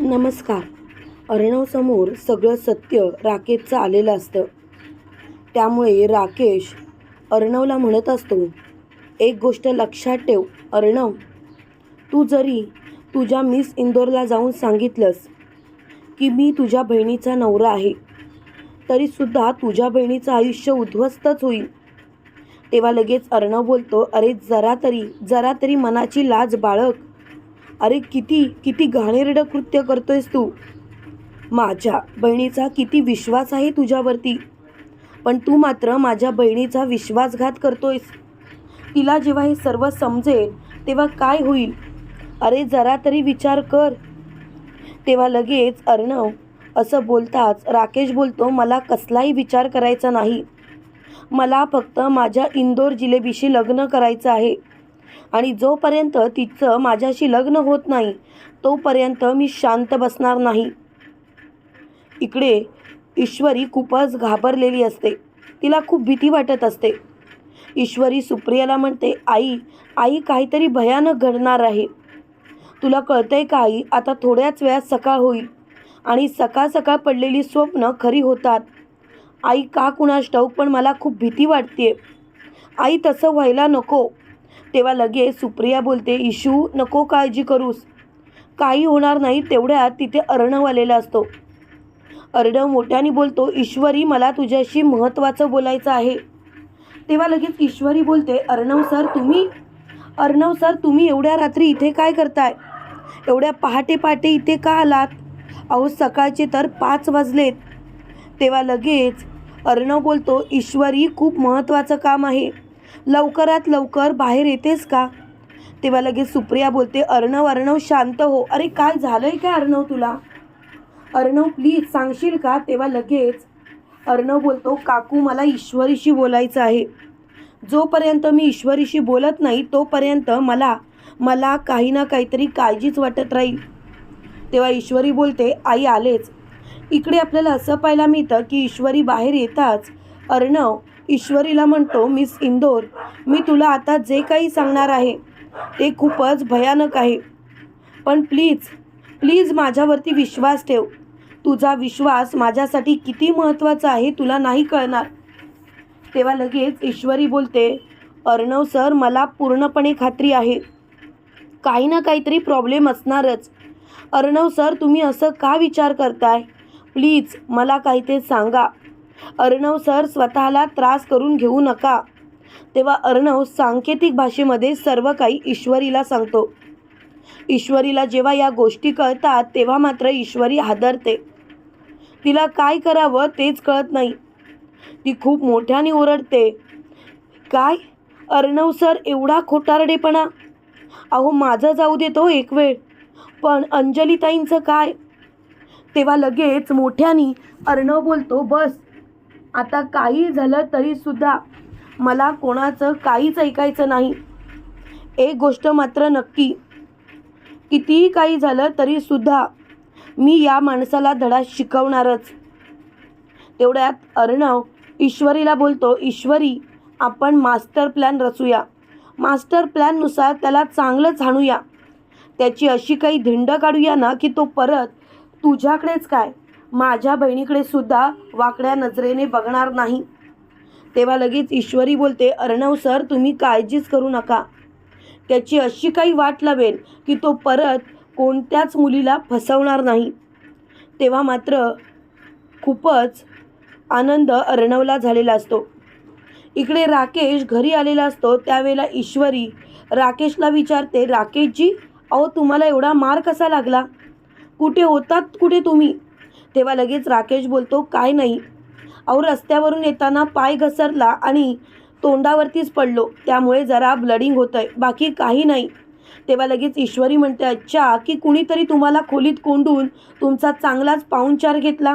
नमस्कार. अर्णवसमोर सगळं सत्य राकेशचं आलेलं असतं. त्यामुळे राकेश अर्णवला म्हणत असतो एक गोष्ट लक्षात ठेव अर्णव. तू जरी तुझ्या मिस इंदोरला जाऊन सांगितलंस की मी तुझ्या बहिणीचा नवरा आहे तरीसुद्धा तुझ्या बहिणीचं आयुष्य उद्ध्वस्तच होईल. तेव्हा लगेच अर्णव बोलतो अरे जरा तरी जरा तरी मनाची लाज बाळग. अरे किती किती घाणेरडं कृत्य करतोयस तू. माझ्या बहिणीचा किती विश्वास आहे तुझ्यावरती. पण तू मात्र माझ्या बहिणीचा विश्वासघात करतोयस. तिला जेव्हा हे सर्व समजेल तेव्हा काय होईल? अरे जरा तरी विचार कर. तेव्हा लगेच अर्णव असं बोलताच राकेश बोलतो मला कसलाही विचार करायचा नाही. मला फक्त माझ्या इंदोर जिलेबीशी लग्न करायचं आहे. आणि जोपर्यंत तिचं माझ्याशी लग्न होत नाही तोपर्यंत मी शांत बसणार नाही. इकडे ईश्वरी खूपच घाबरलेली असते. तिला खूप भीती वाटत असते. ईश्वरी सुप्रियाला म्हणते आई आई काहीतरी भयानक घडणार आहे. तुला कळतंय का आई? आता थोड्याच वेळात सकाळ होईल आणि सकाळ सकाळ पडलेली स्वप्न खरी होतात. आई का कुणास ठाऊक पण मला खूप भीती वाटते आई तसं व्हायला नको. तेव्हा लगेच सुप्रिया बोलते इशू नको काळजी करूस. काही होणार नाही तेवढ्यात तिथे अर्णव आलेला असतो. अर्णव मोठ्याने बोलतो ईश्वरी मला तुझ्याशी महत्त्वाचं बोलायचं आहे. तेव्हा लगेच ईश्वरी बोलते अर्णव सर तुम्ही? अर्णव सर तुम्ही एवढ्या रात्री इथे काय करताय? एवढ्या पहाटे पहाटे इथे का आलात? अहो सकाळचे तर पाच वाजलेत. तेव्हा लगेच अर्णव बोलतो ईश्वरी खूप महत्त्वाचं काम आहे. लवकरात लवकर बाहेर येतेस का? तेव्हा लगेच सुप्रिया बोलते अर्णव अर्णव शांत हो. अरे काय झालंय काय अर्णव तुला? अर्णव प्लीज सांगशील का? तेव्हा लगेच अर्णव बोलतो काकू मला ईश्वरीशी बोलायचं आहे. जोपर्यंत मी ईश्वरीशी बोलत नाही तोपर्यंत मला मला काही ना काहीतरी काळजीच वाटत राहील. तेव्हा ईश्वरी बोलते आई आलेच. इकडे आपल्याला असं पाहायला मिळतं की ईश्वरी बाहेर येताच अर्णव ईश्वरीला म्हणतो मिस इंदोर मी तुला आता जे काही सांगणार आहे ते खूपच भयानक आहे. पण प्लीज प्लीज माझ्यावरती विश्वास ठेव. तुझा विश्वास माझ्यासाठी किती महत्त्वाचा आहे तुला नाही कळणार. तेव्हा लगेच ईश्वरी बोलते अर्णव सर मला पूर्णपणे खात्री आहे. काही ना काहीतरी प्रॉब्लेम असणारच. अर्णव सर तुम्ही असं का विचार करताय? प्लीज मला काही ते सांगा. अर्णव सर स्वतःला त्रास करून घेऊ नका. तेव्हा अर्णव सांकेतिक भाषेमध्ये सर्व काही ईश्वरीला सांगतो. ईश्वरीला जेव्हा या गोष्टी कळतात तेव्हा मात्र ईश्वरी हादरते. तिला काय करावं तेच कळत नाही. ती खूप मोठ्याने ओरडते. काय? अर्णव सर एवढा खोटारडेपणा? अहो माझं जाऊ देतो एक वेळ. पण अंजलीताईंचं काय? तेव्हा लगेच मोठ्याने अर्णव बोलतो बस. आता काही झालं तरीसुद्धा मला कोणाचं काहीच ऐकायचं नाही. एक गोष्ट मात्र नक्की. कितीही काही झालं तरीसुद्धा मी या माणसाला धडा शिकवणारच. तेवढ्यात अर्णव ईश्वरीला बोलतो ईश्वरी आपण मास्टर प्लॅन रचूया. मास्टर प्लॅननुसार त्याला चांगलंच हाणूया. त्याची अशी काही धिंड काढूया ना की तो परत तुझ्याकडेच काय माझ्या बहिणीकडे सुद्धा वाकड्या नजरेने बघणार नाही. तेव्हा लगेच ईश्वरी बोलते अर्णव सर तुम्ही काळजीच करू नका. त्याची अशी काही वाट लावेल की तो परत कोणत्याच मुलीला फसवणार नाही. तेव्हा मात्र खूपच आनंद अर्णवला झालेला असतो. इकडे राकेश घरी आलेला असतो. त्यावेळेला ईश्वरी राकेशला विचारते राकेशजी अहो तुम्हाला एवढा मार कसा लागला? कुठे होतात कुठे तुम्ही? तेव्हा लगेच राकेश बोलतो काय नाही. अहो रस्त्यावरून येताना पाय घसरला आणि तोंडावरतीच पडलो. त्यामुळे जरा ब्लडिंग होतं आहे बाकी काही नाही. तेव्हा लगेच ईश्वरी म्हणते अच्छा की कुणीतरी तुम्हाला खोलीत कोंडून तुमचा चांगलाच पाहुणचार घेतला?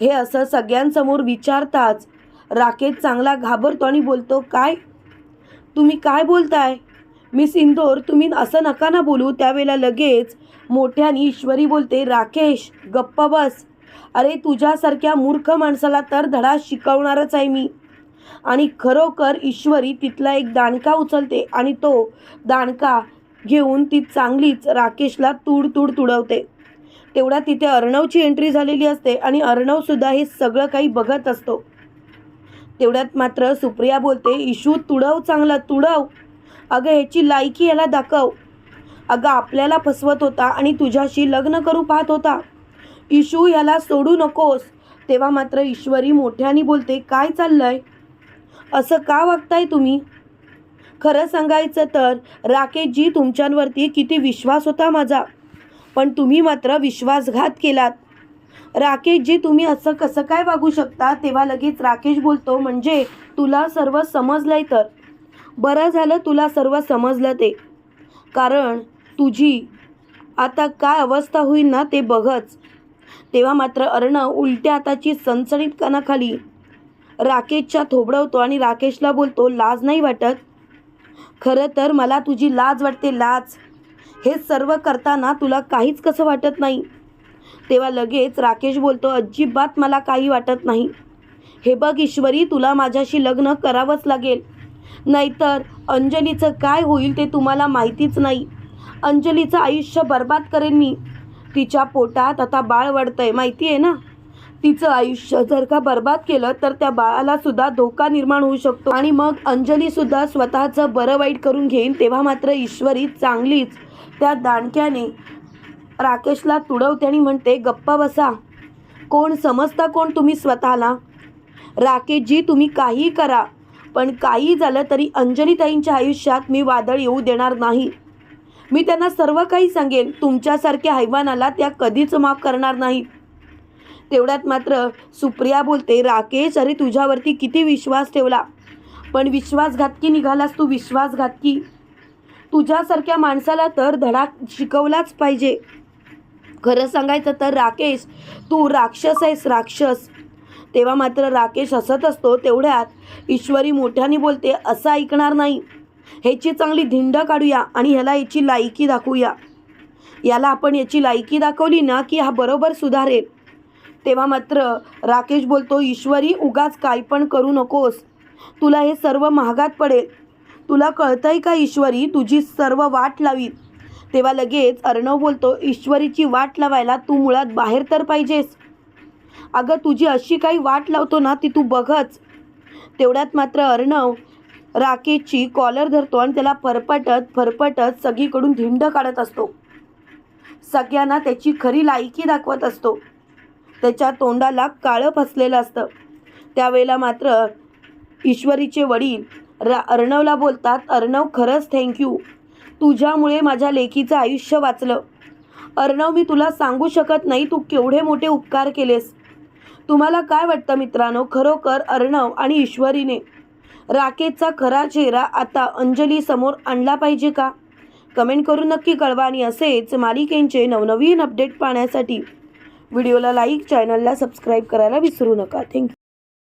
हे असं सगळ्यांसमोर विचारताच राकेश चांगला घाबरतो आणि बोलतो काय? तुम्ही काय बोलताय? मिस इंदोर तुम्ही असं नका ना बोलू. त्यावेळेला लगेच मोठ्याने ईश्वरी बोलते राकेश गप्प बस. अरे तुझ्यासारख्या मूर्ख माणसाला तर धडा शिकवणारच आहे मी. आणि खरोखर ईश्वरी तिथला एक दाणका उचलते आणि तो दाणका घेऊन ती चांगलीच राकेशला तूड तूड तुडवते. तेवढ्या तिथे अर्णवची एंट्री झालेली असते आणि अर्णवसुद्धा हे सगळं काही बघत असतो. तेवढ्यात मात्र सुप्रिया बोलते इशू तुडव चांगला तुडव. अगं ह्याची लायकी याला दाखव. अगं आपल्याला फसवत होता आणि तुझ्याशी लग्न करू पाहत होता. इशू याला सोडू नकोस. तेव्हा मात्र ईश्वरी मोठ्याने बोलते काय चाललंय? असं का वागताय तुम्ही? खरं सांगायचं तर राकेशजी तुमच्यांवरती किती विश्वास होता माझा. पण तुम्ही मात्र विश्वासघात केलात. राकेशजी तुम्ही असं कसं काय वागू शकता? तेव्हा लगेच राकेश बोलतो म्हणजे तुला सर्व समजलंय तर. बरं झालं तुला सर्व समजलं ते. कारण तुझी आता काय अवस्था होईल ना ते बघच. तेव्हा मात्र अर्णव उलट्या हाताची सणसणीत कणाखाली राकेशच्या थोबडवतो आणि राकेशला बोलतो लाज नाही वाटत? खरं तर मला तुझी लाज वाटते लाज. हे सर्व करताना तुला काहीच कसं वाटत नाही? तेव्हा लगेच राकेश बोलतो अजिबात मला काही वाटत नाही. हे बघ ईश्वरी तुला माझ्याशी लग्न करावंच लागेल. नाहीतर अंजलीचं काय होईल ते तुम्हाला माहितीच नाही. अंजलीचं आयुष्य बर्बाद करेन मी. तिच्या पोटात आता बाळ वाढतंय माहिती आहे ना? तिचं आयुष्य जर का बर्बाद केलं तर त्या बाळाला सुद्धा धोका निर्माण होऊ शकतो. आणि मग अंजली सुद्धा स्वतःचं बरं वाईट करून घेईन तेव्हा मात्र ईश्वरी चांगलीच. त्या दाणक्याने राकेशला तुडवते आणि म्हणते गप्पा बसा. कोण समजता कोण तुम्ही स्वतःला? राकेशजी तुम्ही काही करा. पण काही झालं तरी अंजलीताईंच्या आयुष्यात मी वादळ येऊ देणार नाही. मी त्यांना सर्व काही सांगेन. तुमच्यासारख्या हैवानाला त्या कधीच माफ करणार नाहीत तेवढ्यात मात्र सुप्रिया बोलते राकेश अरे तुझ्यावरती किती विश्वास ठेवला? पण विश्वासघातकी निघालास तू विश्वासघातकी. तुझ्यासारख्या माणसाला तर धडा शिकवलाच पाहिजे. खरं सांगायचं तर राकेश तू राक्षस आहेस राक्षस. तेव्हा मात्र राकेश हसत असतो तेवढ्यात ईश्वरी मोठ्याने बोलते असं ऐकणार नाही. ह्याची चांगली धिंड काढूया आणि ह्याला याची लायकी दाखवूया. याला आपण याची लायकी दाखवली ना की हा बरोबर सुधारेल. तेव्हा मात्र राकेश बोलतो ईश्वरी उगाच काय पण करू नकोस. तुला हे सर्व महागात पडेल. तुला कळतंय का ईश्वरी तुझी सर्व वाट लावी तेव्हा लगेच अर्णव बोलतो ईश्वरीची वाट लावायला तू मुळात बाहेर तर पाहिजेस. अगं तुझी अशी काही वाट लावतो ना ती तू बघच. तेवढ्यात मात्र अर्णव राकेशची कॉलर धरतो आणि त्याला फरफटत फरफटत सगळीकडून धिंड काढत असतो. सगळ्यांना त्याची खरी लायकी दाखवत असतो. त्याच्या तोंडाला काळं फसलेलं असतं. त्यावेळेला मात्र ईश्वरीचे वडील रा अर्णवला बोलतात अर्णव खरंच थँक्यू तुझ्यामुळे माझ्या लेकीचं आयुष्य वाचलं. अर्णव मी तुला सांगू शकत नाही तू केवढे मोठे उपकार केलेस. तुम्हाला काय वाटतं मित्रांनो? खरोखर अर्णव आणि ईश्वरीने राकेशचा खरा चेहरा आता अंजली समोर आणला पाहिजे का? कमेंट करून नक्की कळवा आणि असेच मालिकेंचे नवनवीन अपडेट पाहण्यासाठी व्हिडिओला लाईक चॅनलला सबस्क्राईब करायला विसरू नका. थँक्यू